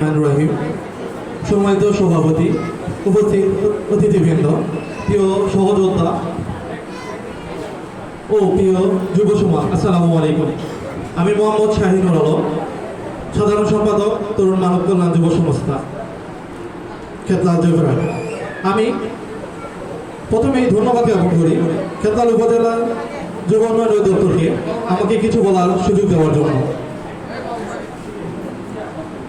রহমান রহিম, সম্মানিত সভাপতি, উপস্থিত অতিথিবৃন্দ, প্রিয় সহযোদ্ধা ও প্রিয় যুব সমাজ, আসসালামু আলাইকুম। আমি মোহাম্মদ শাহিনুর আলম সাধারণ সম্পাদক, তরুণ মানব কল্যাণ যুব সংস্থা, খেতলাল জয়পুরহাট। আমি প্রথমেই ধন্যবাদ জ্ঞাপন করি খেতলাল উপজেলা যুব উন্নয়ন অধিদপ্তরকে আমাকে কিছু বলার সুযোগ দেওয়ার জন্য।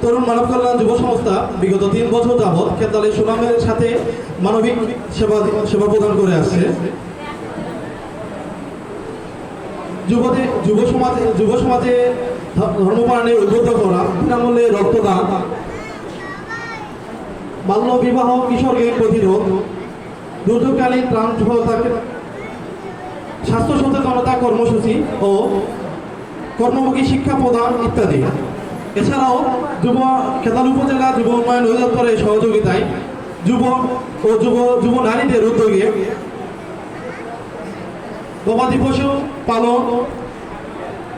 তরুণ মানব কল্যাণ যুব সংস্থা বিগত তিন বছর যাবৎ খেতালের সুনামের সাথে মানবিক সেবা সেবা প্রদান করে আসছে। যুবদের যুব সমাজে যুব সমাজে ধ- ধর্মপালনে উদ্বুদ্ধ করা বিনামূল্যে রক্তদান, বাল্য বিবাহ কিশোরদের প্রতিরোধ দুর্যোগকালীন ত্রাণ সহায়তা স্বাস্থ্য সচেতনতা কর্মসূচি ও কর্মমুখী শিক্ষা প্রদান ইত্যাদি। এছাড়াও যুব খেতাল উপজেলা যুব উন্নয়ন অধিদপ্তরের সহযোগিতায় যুব ও যুব যুব নারীদের উদ্যোগে গবাদি পশু পালন,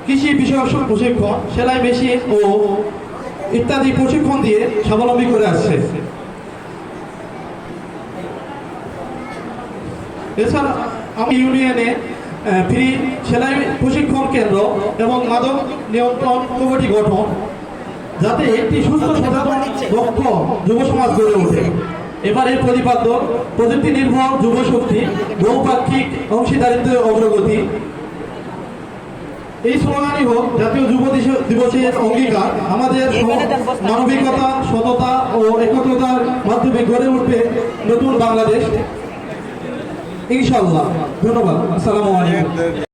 কৃষি বিষয়ক প্রশিক্ষণ, সেলাই মেশিন ও ইত্যাদি প্রশিক্ষণ দিয়ে স্বাবলম্বী করে আসছে। এছাড়া আমি ইউনিয়নে ফ্রি সেলাই প্রশিক্ষণ কেন্দ্র এবং মাদক নিয়ন্ত্রণ কমিটি গঠন যাতে একটি সুস্থ সচেতন দক্ষ যুব সমাজ গড়ে ওঠে। এবারের প্রতিপাদ্য প্রযুক্তি নির্ভর যুব শক্তি বহুপাক্ষিক অংশীদারিত্বের অগ্রগতি। এই স্লোগানই হোক জাতীয় যুব দিবসের অঙ্গীকার আমাদের মানবিকতা সততা ও একত্রতার মাধ্যমে গড়ে উঠবে নতুন বাংলাদেশ। ইনশাআল্লাহ। ধন্যবাদ। আসসালামু আলাইকুম।